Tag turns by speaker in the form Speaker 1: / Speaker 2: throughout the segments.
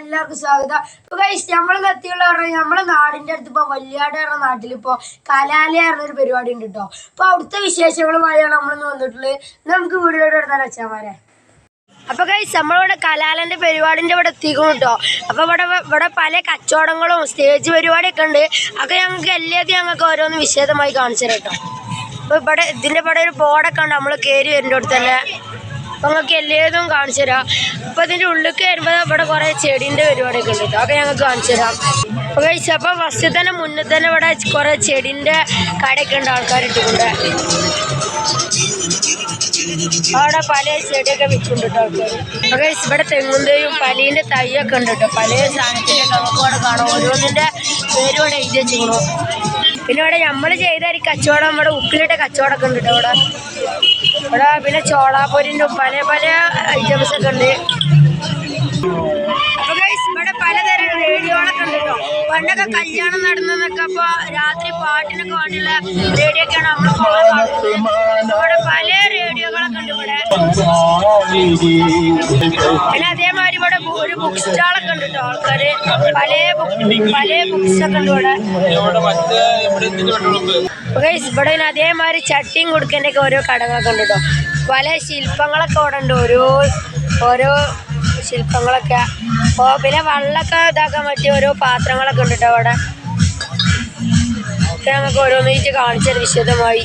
Speaker 1: എല്ലാവർക്കും സ്വാഗതം. ഇപ്പൊ ഗൈസ് നമ്മൾ എത്തിയുള്ള പറഞ്ഞാൽ നമ്മളെ നാടിന്റെ അടുത്ത് ഇപ്പൊ വല്യാട് പറഞ്ഞ നാട്ടിൽ ഇപ്പൊ കലാലയ പറഞ്ഞ ഒരു പരിപാടി ഉണ്ട് കേട്ടോ അപ്പൊ അവിടുത്തെ വിശേഷങ്ങളുമായാണ് നമ്മളിന്ന് വന്നിട്ടുള്ളത്. നമുക്ക് വീഡിയോയുടെ എടുത്താൽ അച്ഛന്മാരെ അപ്പൊ ഗൈസ് നമ്മളിവിടെ കലാലന്റെ പരിപാടിന്റെ ഇവിടെ എത്തിക്കും കേട്ടോ അപ്പൊ ഇവിടെ ഇവിടെ പല കച്ചവടങ്ങളും സ്റ്റേജ് പരിപാടിയൊക്കെ ഉണ്ട്. അതൊക്കെ ഞങ്ങൾക്ക് എല്ലാതും ഞങ്ങൾക്ക് ഓരോന്ന് വിശദമായി കാണിച്ചു കേട്ടോ അപ്പൊ ഇവിടെ ഇതിന്റെ ഇവിടെ ഒരു ബോർഡൊക്കെ ഉണ്ട്. നമ്മൾ കയറി വരുന്ന അടുത്ത് തന്നെ. അപ്പൊ ഞങ്ങൾക്ക് എല്ലാതും കാണിച്ചു തരാം. അപ്പൊ ഇതിന്റെ ഉള്ളിൽ വരുമ്പോ ഇവിടെ കുറെ ചെടിന്റെ പരിപാടിയൊക്കെ ഉണ്ട് കേട്ടോ അതൊക്കെ ഞങ്ങൾക്ക് കാണിച്ചു തരാം. അപ്പൊ കഴിച്ച അപ്പൊ ഫസ്റ്റ് തന്നെ മുന്നിൽ തന്നെ ഇവിടെ കുറെ ചെടിന്റെ കടയൊക്കെ ഉണ്ട് ആൾക്കാർ ഇട്ടുകൊണ്ട് അവിടെ പല ചെടിയൊക്കെ വിൽക്കുന്നുണ്ട് ആൾക്കാർ അപ്പൊ ഇവിടെ തെങ്ങുന്തയും പലീന്റെ തൈയൊക്കെ ഉണ്ട് കേട്ടോ പല സാധനത്തിലൊക്കെ നമുക്ക് ഇവിടെ കാണാം. ഓരോന്നിന്റെ പേരും ഇവിടെ എഴുതി വെച്ചിക്കണു പിന്നെ ഇവിടെ നമ്മൾ ചെയ്ത ഒരു കച്ചവടം ഇവിടെ ഉപ്പിലിട്ട കച്ചവടമൊക്കെ ഉണ്ട് കേട്ടോ ഇവിടെ. ഇവിടെ പിന്നെ ചോളാപ്പൊരിന്റെ പല പല ഐറ്റംസ് ഒക്കെ ഉണ്ട്. ഇവിടെ പലതരം റേഡിയോകളൊക്കെ ഉണ്ട് കേട്ടോ. പണ്ടൊക്കെ കല്യാണം നടന്നതൊക്കെ അപ്പോൾ രാത്രി പാട്ടിനൊക്കെ വേണ്ടിയുള്ള റേഡിയോ ഒക്കെയാണ് നമ്മൾ പിന്നെ അതേമാതിരി ഇവിടെ ഒരു ബുക്ക് സ്റ്റാളൊക്കെ ഉണ്ട് കേട്ടോ ആൾക്കാര്. പല പല ബുക്സ് ഒക്കെ ഉണ്ട് ഇവിടെ. ഇവിടെ പിന്നെ അതേമാതിരി ചട്ടിയും കൊടുക്കേണ്ട ഒക്കെ ഓരോ കടകളൊക്കെ ഉണ്ട് കേട്ടോ പല ശില്പങ്ങളൊക്കെ ഇവിടെ ഉണ്ട്. ഓരോ ഓരോ ശില്പങ്ങളൊക്കെ. ഓ പിന്നെ വെള്ളമൊക്കെ ഇതാക്കാൻ പറ്റിയ ഓരോ പാത്രങ്ങളൊക്കെ ഉണ്ട് കേട്ടോ അവിടെ നമുക്ക് ഓരോന്നിച്ച് കാണിച്ചത് വിശദമായി.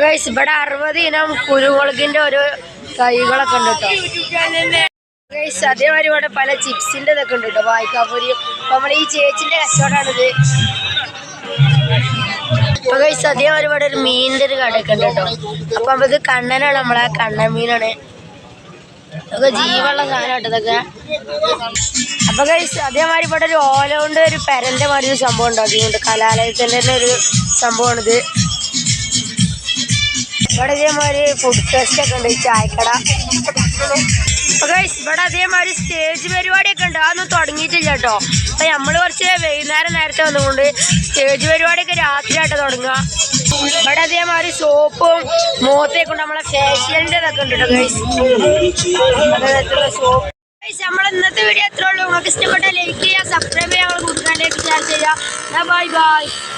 Speaker 1: ഗൈസ് ഇവിടെ അറുപത് ഇനം കുരുമുളകിന്റെ ഒരു തൈകളൊക്കെ ഉണ്ട് കേട്ടോ. ഗൈസ് അതേമാതിരി ഇവിടെ പല ചിപ്സിന്റെ ഇതൊക്കെ ഉണ്ട് കേട്ടോ. വായിക്കാപ്പൊരിയും അപ്പൊ നമ്മൾ ഈ ചേച്ചിന്റെ കച്ചവടമാണിത് അപ്പൊ ഗൈസ് അതേമാതിരി ഇവിടെ ഒരു മീനിന്റെ ഒരു കടയൊക്കെ ഉണ്ട് കേട്ടോ. അപ്പൊ അപ്പൊ ഇത് കണ്ണനാണ് നമ്മളെ കണ്ണൻ മീനാണ്. ഇതൊക്കെ ജീവുള്ള സാധനം കേട്ടോ ഇതൊക്കെ. അപ്പൊ ഗൈസ് അതേമാതിരി ഇവിടെ ഒരു ഓല കൊണ്ട് ഒരു പെരന്റെ മാതിരി ഒരു സംഭവം ഉണ്ടാക്കിയിട്ടുണ്ട് കലാലയത്തിന്റെ തന്നെ ഒരു സംഭവമാണിത്. ഇവിടെ ഇതേമാതിരി ഫുഡ് ഫെസ്റ്റ് ഒക്കെ ഉണ്ട് ചായക്കട. ഇവിടെ അതേമാതിരി സ്റ്റേജ് പരിപാടിയൊക്കെ ഉണ്ട്. അതൊന്നും തുടങ്ങിയിട്ടില്ല കേട്ടോ. അപ്പൊ നമ്മൾ കുറച്ച് വൈകുന്നേരം നേരത്തെ വന്നുകൊണ്ട് സ്റ്റേജ് പരിപാടിയൊക്കെ രാത്രിയായിട്ട് തുടങ്ങുക. ഇവിടെ അതേമാതിരി സോപ്പും മുഖത്തേക്കും നമ്മളെ ഫേഷ്യലിന്റെ ഇതൊക്കെ ഉണ്ട് കേട്ടോ സോപ്പ് നമ്മൾ ഇന്നത്തെ വീഡിയോ എത്ര ഉള്ളൂ. നിങ്ങൾക്ക് ഇഷ്ടപ്പെട്ട ലൈക്ക് ചെയ്യുക സബ്സ്ക്രൈബ് ചെയ്യാൻ കൂട്ടുകാരിലേക്ക് ഷെയർ ചെയ്യുക. Bye bye